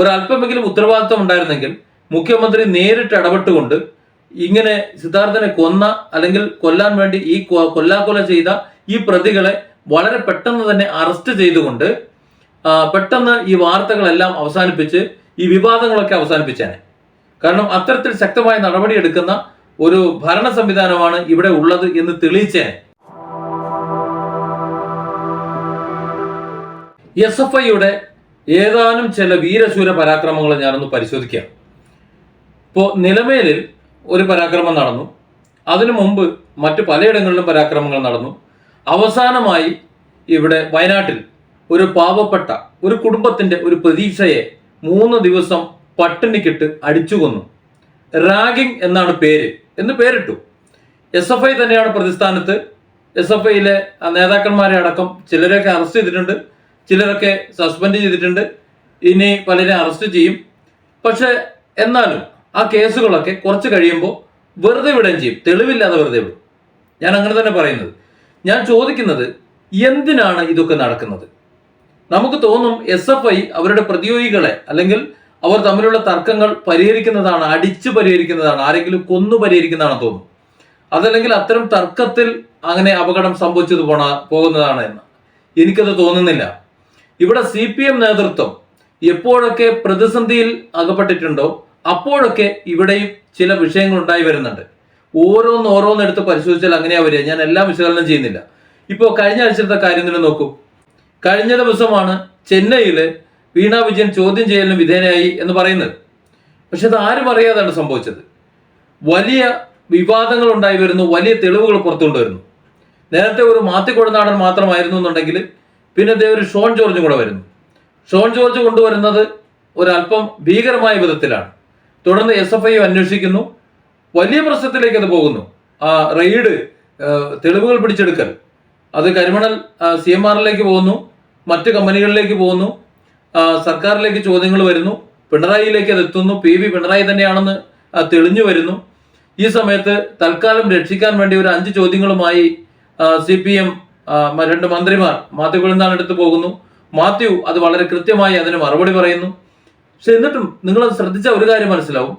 ഒരല്പമെങ്കിലും ഉത്തരവാദിത്വം ഉണ്ടായിരുന്നെങ്കിൽ മുഖ്യമന്ത്രി നേരിട്ട് ഇടപെട്ടുകൊണ്ട് ഇങ്ങനെ സിദ്ധാർത്ഥനെ കൊന്ന അല്ലെങ്കിൽ കൊല്ലാൻ വേണ്ടി ഈ കൊല്ലാക്കൊല ചെയ്ത ഈ പ്രതികളെ വളരെ പെട്ടെന്ന് തന്നെ അറസ്റ്റ് ചെയ്തുകൊണ്ട് പെട്ടെന്ന് ഈ വാർത്തകളെല്ലാം അവസാനിപ്പിച്ച് ഈ വിവാദങ്ങളൊക്കെ അവസാനിപ്പിച്ചേനെ. കാരണം അത്തരത്തിൽ ശക്തമായ നടപടിയെടുക്കുന്ന ഒരു ഭരണ സംവിധാനമാണ് ഇവിടെ ഉള്ളത് എന്ന് തെളിയിച്ചേനെ. എസ് എഫ് ഐയുടെ ഏതാനും ചില വീരശൂര പരാക്രമങ്ങൾ ഞാനൊന്ന് പരിശോധിക്കാം. ഇപ്പോൾ നിലമേലിൽ ഒരു പരാക്രമം നടന്നു. അതിനു മുമ്പ് മറ്റു പലയിടങ്ങളിലും പരാക്രമങ്ങൾ നടന്നു. അവസാനമായി ഇവിടെ വയനാട്ടിൽ ഒരു പാവപ്പെട്ട ഒരു കുടുംബത്തിന്റെ ഒരു പ്രതീക്ഷയെ മൂന്ന് ദിവസം പട്ടിണിക്കിട്ട് അടിച്ചു കൊന്നു. റാഗിംഗ് എന്നാണ് പേര്. എന്ന് പേരിട്ടു. എസ് എഫ് ഐ തന്നെയാണ് പ്രതിസ്ഥാനത്ത്. എസ് എഫ് ഐയിലെ നേതാക്കന്മാരെ അടക്കം ചിലരെയൊക്കെ അറസ്റ്റ് ചെയ്തിട്ടുണ്ട്. ചിലരൊക്കെ സസ്പെൻഡ് ചെയ്തിട്ടുണ്ട്. ഇനി പലരെ അറസ്റ്റ് ചെയ്യും. പക്ഷെ എന്നാലും ആ കേസുകളൊക്കെ കുറച്ച് കഴിയുമ്പോൾ വെറുതെ വിടുകയും ചെയ്യും. തെളിവില്ലാതെ വെറുതെ വിടും. ഞാൻ അങ്ങനെ തന്നെ പറയുന്നത്. ഞാൻ ചോദിക്കുന്നത് എന്തിനാണ് ഇതൊക്കെ നടക്കുന്നത്? നമുക്ക് തോന്നും എസ് എഫ് ഐ അവരുടെ പ്രതിയോഗികളെ അല്ലെങ്കിൽ അവർ തമ്മിലുള്ള തർക്കങ്ങൾ പരിഹരിക്കുന്നതാണ് അടിച്ചു പരിഹരിക്കുന്നതാണ് ആരെങ്കിലും കൊന്നു പരിഹരിക്കുന്നതാണെന്ന് തോന്നും. അതല്ലെങ്കിൽ അത്തരം തർക്കത്തിൽ അങ്ങനെ അപകടം സംഭവിച്ചത് പോണ പോകുന്നതാണ് എന്ന്. എനിക്കത് തോന്നുന്നില്ല. ഇവിടെ സി പി എം നേതൃത്വം എപ്പോഴൊക്കെ പ്രതിസന്ധിയിൽ അകപ്പെട്ടിട്ടുണ്ടോ അപ്പോഴൊക്കെ ഇവിടെയും ചില വിഷയങ്ങൾ ഉണ്ടായി വരുന്നുണ്ട്. ഓരോന്ന് ഓരോന്ന് എടുത്ത് പരിശോധിച്ചാൽ അങ്ങനെയാ വരിക. ഞാൻ എല്ലാം വിശകലനം ചെയ്യുന്നില്ല. ഇപ്പോൾ കഴിഞ്ഞ ആഴ്ചത്തെ കാര്യം തന്നെ നോക്കൂ. കഴിഞ്ഞ ദിവസമാണ് ചെന്നൈയിൽ വീണ വിജയൻ ചോദ്യം ചെയ്യലിന് വിധേയനായി എന്ന് പറയുന്നത്. പക്ഷെ അത് ആരും അറിയാതാണ് സംഭവിച്ചത്? വലിയ വിവാദങ്ങൾ ഉണ്ടായി വരുന്നു വലിയ തെളിവുകൾ പുറത്തുകൊണ്ടുവരുന്നു നേരത്തെ ഒരു മാത്തിക്കൊടുനാടൻ മാത്രമായിരുന്നു എന്നുണ്ടെങ്കിൽ പിന്നെ ദേ ഒരു ഷോൺ ജോർജും കൂടെ വരുന്നു. ഷോൺ ജോർജ് കൊണ്ടുവരുന്നത് ഒരല്പം ഭീകരമായ വിധത്തിലാണ്. തുടർന്ന് എസ് എഫ് ഐ അന്വേഷിക്കുന്നു. വലിയ പ്രശ്നത്തിലേക്ക് അത് പോകുന്നു. ആ റെയ്ഡ് തെളിവുകൾ പിടിച്ചെടുക്കൽ. അത് കരിമണൽ സി എം ആറിലേക്ക് പോകുന്നു. മറ്റ് കമ്പനികളിലേക്ക് പോകുന്നു. സർക്കാരിലേക്ക് ചോദ്യങ്ങൾ വരുന്നു. പിണറായിയിലേക്ക് അത് എത്തുന്നു. പി വി പിണറായി തന്നെയാണെന്ന് തെളിഞ്ഞു വരുന്നു. ഈ സമയത്ത് തൽക്കാലം രക്ഷിക്കാൻ വേണ്ടി ഒരു അഞ്ച് ചോദ്യങ്ങളുമായി സി പി എം രണ്ട് മന്ത്രിമാർ മാത്യു കുഴന്താൻ എടുത്തു പോകുന്നു. മാത്യു അത് വളരെ കൃത്യമായി അതിന് മറുപടി പറയുന്നു. പക്ഷെ എന്നിട്ടും നിങ്ങൾ ശ്രദ്ധിച്ച ഒരു കാര്യം മനസ്സിലാവും.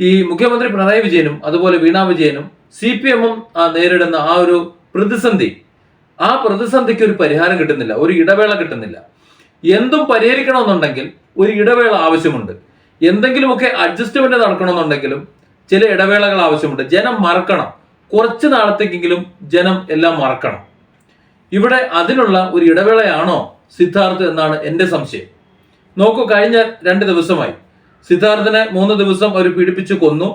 ഈ മുഖ്യമന്ത്രി പിണറായി വിജയനും അതുപോലെ വീണ വിജയനും സി പി എമ്മും നേരിടുന്ന ആ ഒരു പ്രതിസന്ധി ആ പ്രതിസന്ധിക്ക് ഒരു പരിഹാരം കിട്ടുന്നില്ല ഒരു ഇടവേള കിട്ടുന്നില്ല. എന്തും പരിഹരിക്കണമെന്നുണ്ടെങ്കിൽ ഒരു ഇടവേള ആവശ്യമുണ്ട്. എന്തെങ്കിലുമൊക്കെ അഡ്ജസ്റ്റ്മെന്റ് നടക്കണമെന്നുണ്ടെങ്കിലും ചില ഇടവേളകൾ ആവശ്യമുണ്ട്. ജനം മറക്കണം. കുറച്ച് നാളത്തേക്കെങ്കിലും ജനം എല്ലാം മറക്കണം. ഇവിടെ അതിനുള്ള ഒരു ഇടവേളയാണോ സിദ്ധാർത്ഥ് എന്നാണ് എന്റെ സംശയം. നോക്കൂ കഴിഞ്ഞ രണ്ട് ദിവസമായി. സിദ്ധാർത്ഥനെ മൂന്ന് ദിവസം അവർ പീഡിപ്പിച്ച് കൊന്നു.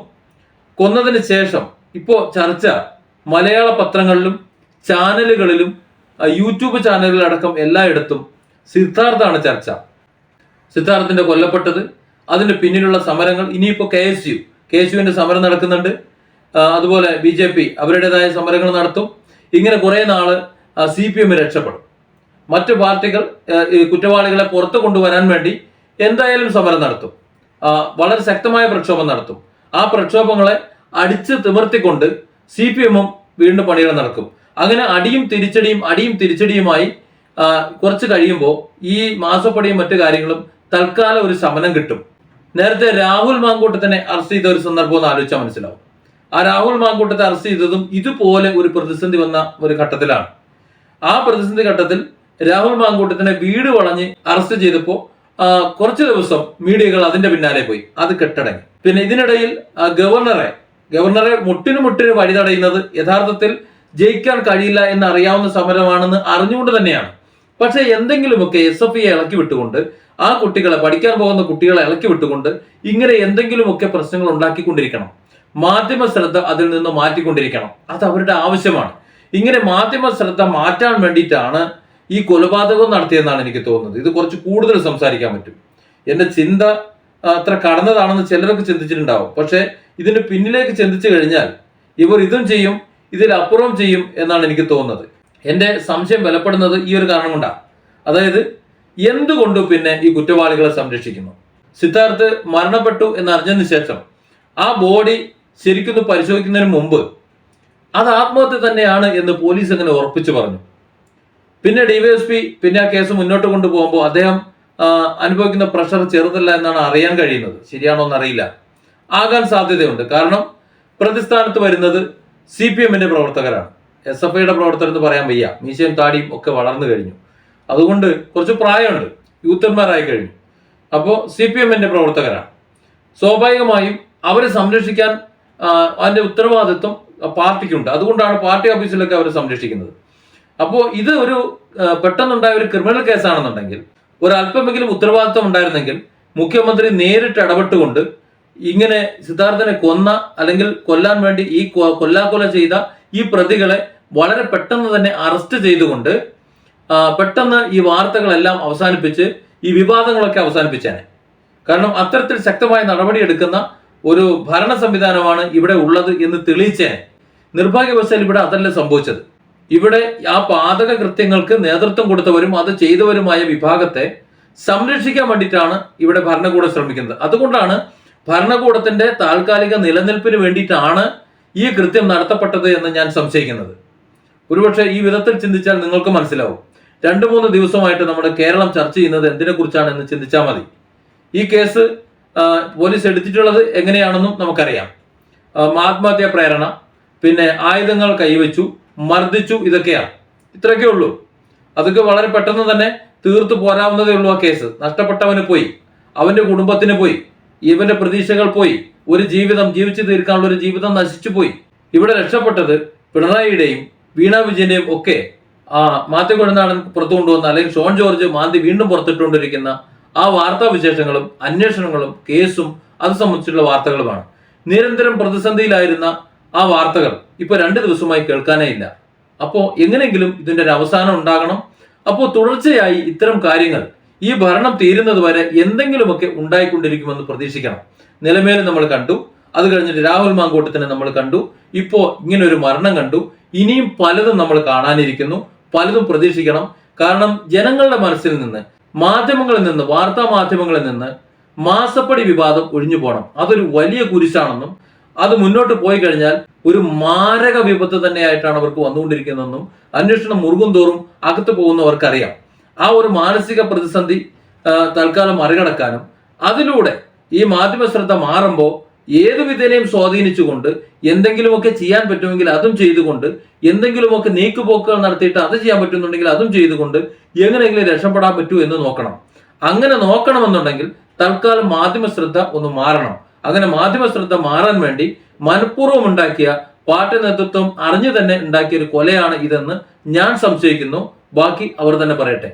കൊന്നതിന് ശേഷം ഇപ്പോൾ ചർച്ച മലയാള പത്രങ്ങളിലും ചാനലുകളിലും യൂട്യൂബ് ചാനലുകളടക്കം എല്ലായിടത്തും സിദ്ധാർത്ഥാണ് ചർച്ച. സിദ്ധാർത്ഥിന്റെ കൊല്ലപ്പെട്ടത് അതിന് പിന്നിലുള്ള സമരങ്ങൾ ഇനിയിപ്പോൾ K S U K S യുവിന്റെ സമരം നടക്കുന്നുണ്ട്. അതുപോലെ ബി ജെ പി അവരുടേതായ സമരങ്ങൾ നടത്തും. ഇങ്ങനെ കുറേ നാൾ സി പി എം രക്ഷപ്പെടും. മറ്റു പാർട്ടികൾ കുറ്റവാളികളെ പുറത്തു കൊണ്ടുവരാൻ വേണ്ടി എന്തായാലും സമരം നടത്തും. വളരെ ശക്തമായ പ്രക്ഷോഭം നടത്തും. ആ പ്രക്ഷോഭങ്ങളെ അടിച്ച് തിമിർത്തിക്കൊണ്ട് സി പി എമ്മും വീണ്ടും പണികൾ നടക്കും. അങ്ങനെ അടിയും തിരിച്ചടിയും അടിയും തിരിച്ചടിയുമായി കുറച്ച് കഴിയുമ്പോൾ ഈ മാസപ്പടിയും മറ്റു കാര്യങ്ങളും തൽക്കാലം ഒരു ശമനം കിട്ടും. നേരത്തെ രാഹുൽ മാങ്കൂട്ടത്തിനെ അറസ്റ്റ് ചെയ്ത ഒരു സന്ദർഭം ഒന്ന് ആലോചിച്ചാൽ മനസ്സിലാവും. ആ രാഹുൽ മാങ്കൂട്ടത്തെ അറസ്റ്റ് ചെയ്തതും ഇതുപോലെ ഒരു പ്രതിസന്ധി വന്ന ഒരു ഘട്ടത്തിലാണ്. ആ പ്രതിസന്ധി ഘട്ടത്തിൽ രാഹുൽ മാങ്കൂട്ടത്തിനെ വീട് വളഞ്ഞ് അറസ്റ്റ് ചെയ്തപ്പോൾ കുറച്ച് ദിവസം മീഡിയകൾ അതിന്റെ പിന്നാലെ പോയി. അത് കെട്ടടങ്ങി. പിന്നെ ഇതിനിടയിൽ ഗവർണറെ ഗവർണറെ മുട്ടിനു മുട്ടിന് വഴി തടയുന്നത് യഥാർത്ഥത്തിൽ ജയിക്കാൻ കഴിയില്ല എന്ന് അറിയാവുന്ന സമരമാണെന്ന് അറിഞ്ഞുകൊണ്ട് തന്നെയാണ്. പക്ഷെ എന്തെങ്കിലുമൊക്കെ എസ് എഫ് ഐയെ ഇളക്കി വിട്ടുകൊണ്ട് ആ കുട്ടികളെ പഠിക്കാൻ പോകുന്ന കുട്ടികളെ ഇളക്കി വിട്ടുകൊണ്ട് ഇങ്ങനെ എന്തെങ്കിലുമൊക്കെ പ്രശ്നങ്ങൾ ഉണ്ടാക്കിക്കൊണ്ടിരിക്കണം. മാധ്യമ ശ്രദ്ധ അതിൽ നിന്ന് മാറ്റിക്കൊണ്ടിരിക്കണം. അത് അവരുടെ ആവശ്യമാണ്. ഇങ്ങനെ മാധ്യമ ശ്രദ്ധ മാറ്റാൻ വേണ്ടിയിട്ടാണ് ഈ കൊലപാതകം നടത്തിയെന്നാണ് എനിക്ക് തോന്നുന്നത്. ഇത് കുറച്ച് കൂടുതൽ സംസാരിക്കാൻ പറ്റും. എന്റെ ചിന്ത അത്ര കടന്നതാണെന്ന് ചിലരൊക്കെ ചിന്തിച്ചിട്ടുണ്ടാവും. പക്ഷെ ഇതിന് പിന്നിലേക്ക് ചിന്തിച്ചു കഴിഞ്ഞാൽ ഇവർ ഇതും ചെയ്യും ഇതിലപ്പുറവും ചെയ്യും എന്നാണ് എനിക്ക് തോന്നുന്നത്. എന്റെ സംശയം ബലപ്പെടുന്നത് ഈ ഒരു കാരണം കൊണ്ടാണ് അതായത് എന്തുകൊണ്ട് പിന്നെ ഈ കുറ്റവാളികളെ സംരക്ഷിക്കുന്നു. സിദ്ധാർത്ഥ് മരണപ്പെട്ടു എന്ന് അറിഞ്ഞതിന് ശേഷം ആ ബോഡി ശരിക്കൊന്ന് പരിശോധിക്കുന്നതിന് മുമ്പ് അത് ആത്മഹത്യ തന്നെയാണ് എന്ന് പോലീസ് അങ്ങനെ ഉറപ്പിച്ചു പറഞ്ഞു. പിന്നെ ഡിവൈഎസ്പി പിന്നെ ആ കേസ് മുന്നോട്ട് കൊണ്ടുപോകുമ്പോൾ അദ്ദേഹം അനുഭവിക്കുന്ന പ്രഷർ ചെറുതല്ല എന്നാണ് അറിയാൻ കഴിയുന്നത്. ശരിയാണോ എന്നറിയില്ല ആകാൻ സാധ്യതയുണ്ട്. കാരണം പ്രതിസ്ഥാനത്ത് വരുന്നത് സി പി എമ്മിന്റെ പ്രവർത്തകരാണ്. എസ് എഫ് ഐയുടെ പ്രവർത്തകർ എന്ന് പറയാൻ വയ്യ. മീശയും താടിയും ഒക്കെ വളർന്നു കഴിഞ്ഞു. അതുകൊണ്ട് കുറച്ച് പ്രായമുണ്ട്. യൂത്തന്മാരായി കഴിഞ്ഞു. അപ്പോൾ സി പി എമ്മിന്റെ പ്രവർത്തകരാണ്. സ്വാഭാവികമായും അവരെ സംരക്ഷിക്കാൻ അതിന്റെ ഉത്തരവാദിത്വം പാർട്ടിക്കുണ്ട്. അതുകൊണ്ടാണ് പാർട്ടി ഓഫീസിലൊക്കെ അവരെ സംരക്ഷിക്കുന്നത്. അപ്പോൾ ഇത് ഒരു പെട്ടെന്നുണ്ടായ ഒരു ക്രിമിനൽ കേസാണെന്നുണ്ടെങ്കിൽ ഒരു അല്പമെങ്കിലും ഉത്തരവാദിത്വം ഉണ്ടായിരുന്നെങ്കിൽ മുഖ്യമന്ത്രി നേരിട്ട് ഇടപെട്ടുകൊണ്ട് ഇങ്ങനെ സിദ്ധാർത്ഥനെ കൊന്ന അല്ലെങ്കിൽ കൊല്ലാൻ വേണ്ടി ഈ കൊല്ലാക്കൊല ചെയ്ത ഈ പ്രതികളെ വളരെ പെട്ടെന്ന് തന്നെ അറസ്റ്റ് ചെയ്തുകൊണ്ട് പെട്ടെന്ന് ഈ വാർത്തകളെല്ലാം അവസാനിപ്പിച്ച് ഈ വിവാദങ്ങളൊക്കെ അവസാനിപ്പിച്ചേനെ. കാരണം അത്തരത്തിൽ ശക്തമായ നടപടി നടപടിയെടുക്കുന്ന ഒരു ഭരണ സംവിധാനമാണ് ഇവിടെ ഉള്ളത് എന്ന് തെളിയിച്ചേനെ നിർഭാഗ്യവശാൽ ഇവിടെ അതല്ല സംഭവിച്ചത്. ഇവിടെ ആ പാതക കൃത്യങ്ങൾക്ക് നേതൃത്വം കൊടുത്തവരും അത് ചെയ്തവരുമായ വിഭാഗത്തെ സംരക്ഷിക്കാൻ വേണ്ടിയിട്ടാണ് ഇവിടെ ഭരണകൂടം ശ്രമിക്കുന്നത്. അതുകൊണ്ടാണ് ഭരണകൂടത്തിന്റെ താൽക്കാലിക നിലനിൽപ്പിന് വേണ്ടിയിട്ടാണ് ഈ കൃത്യം നടത്തപ്പെട്ടത് എന്ന് ഞാൻ സംശയിക്കുന്നത്. ഒരുപക്ഷെ ഈ വിധത്തിൽ ചിന്തിച്ചാൽ നിങ്ങൾക്ക് മനസ്സിലാവും. രണ്ടു മൂന്ന് ദിവസമായിട്ട് നമ്മുടെ കേരളം ചർച്ച ചെയ്യുന്നത് എന്തിനെ കുറിച്ചാണ് എന്ന് ചിന്തിച്ചാൽ മതി. ഈ കേസ് പോലീസ് എടുത്തിട്ടുള്ളത് എങ്ങനെയാണെന്നും നമുക്കറിയാം. ആത്മഹത്യാ പ്രേരണ പിന്നെ ആയുധങ്ങൾ കൈവച്ചു മർദ്ദിച്ചു ഇതൊക്കെയാണ്. ഇത്രയൊക്കെ ഉള്ളൂ. അതൊക്കെ വളരെ പെട്ടെന്ന് തന്നെ തീർത്തു പോരാവുന്നതേ ഉള്ളൂ ആ കേസ്. നഷ്ടപ്പെട്ടവന് പോയി അവന്റെ കുടുംബത്തിന് പോയി ഇവന്റെ പ്രതീക്ഷകൾ പോയി ഒരു ജീവിതം ജീവിച്ചു തീർക്കാനുള്ള ഒരു ജീവിതം നശിച്ചു പോയി. ഇവിടെ രക്ഷപ്പെട്ടത് പിണറായിയുടെയും വീണ വിജയന്റെയും ഒക്കെ ആ മാത്യു കൊഴുന്നാടൻ പുറത്തു കൊണ്ടുവന്ന അല്ലെങ്കിൽ ഷോൺ ജോർജ് മാന്തി വീണ്ടും പുറത്തിട്ടുകൊണ്ടിരിക്കുന്ന ആ വാർത്താ വിശേഷങ്ങളും അന്വേഷണങ്ങളും കേസും അത് സംബന്ധിച്ചുള്ള വാർത്തകളുമാണ്. നിരന്തരം പ്രതിസന്ധിയിലായിരുന്ന ആ വാർത്തകൾ ഇപ്പൊ രണ്ട് ദിവസമായി കേൾക്കാനേ ഇല്ല. അപ്പോ എങ്ങനെയെങ്കിലും ഇതിന്റെ ഒരു അവസാനം ഉണ്ടാകണം. അപ്പോ തുടർച്ചയായി ഇത്തരം കാര്യങ്ങൾ ഈ ഭരണം തീരുന്നത് വരെ എന്തെങ്കിലുമൊക്കെ ഉണ്ടായിക്കൊണ്ടിരിക്കുമെന്ന് പ്രതീക്ഷിക്കണം. നിലമേൽ നമ്മൾ കണ്ടു അത് കഴിഞ്ഞിട്ട് രാഹുൽ മാങ്കോട്ടത്തിനെ നമ്മൾ കണ്ടു. ഇപ്പോ ഇങ്ങനെ ഒരു മരണം കണ്ടു. ഇനിയും പലതും നമ്മൾ കാണാനിരിക്കുന്നു. പലതും പ്രതീക്ഷിക്കണം. കാരണം ജനങ്ങളുടെ മനസ്സിൽ നിന്ന് മാധ്യമങ്ങളിൽ നിന്ന് വാർത്താ മാധ്യമങ്ങളിൽ നിന്ന് മാസപ്പടി വിവാദം ഒഴിഞ്ഞു പോകണം അതൊരു വലിയ കുരിശാണെന്നും അത് മുന്നോട്ട് പോയി കഴിഞ്ഞാൽ ഒരു മാരക വിപത്ത് തന്നെയായിട്ടാണ് അവർക്ക് വന്നുകൊണ്ടിരിക്കുന്നതെന്നും അന്വേഷണം മുറുകും തോറും അകത്ത് പോകുന്നവർക്കറിയാം. ആ ഒരു മാനസിക പ്രതിസന്ധി തൽക്കാലം മറികടക്കാനും അതിലൂടെ ഈ മാധ്യമ ശ്രദ്ധ മാറുമ്പോൾ ഏതു വിധേനയും സ്വാധീനിച്ചുകൊണ്ട് എന്തെങ്കിലുമൊക്കെ ചെയ്യാൻ പറ്റുമെങ്കിൽ അതും ചെയ്തുകൊണ്ട് എന്തെങ്കിലുമൊക്കെ നീക്കുപോക്കുകൾ നടത്തിയിട്ട് അത് ചെയ്യാൻ പറ്റുന്നുണ്ടെങ്കിൽ അതും ചെയ്തുകൊണ്ട് എങ്ങനെയെങ്കിലും രക്ഷപ്പെടാൻ പറ്റൂ എന്ന് നോക്കണം. അങ്ങനെ നോക്കണമെന്നുണ്ടെങ്കിൽ തൽക്കാലം മാധ്യമ ശ്രദ്ധ ഒന്ന് മാറണം. അങ്ങനെ മാധ്യമ ശ്രദ്ധ മാറാൻ വേണ്ടി മനഃപൂർവം ഉണ്ടാക്കിയ പാർട്ടി നേതൃത്വം അറിഞ്ഞു തന്നെ ഉണ്ടാക്കിയ ഒരു കൊലയാണ് ഇതെന്ന് ഞാൻ സംശയിക്കുന്നു. ബാക്കി അവർ തന്നെ പറയട്ടെ.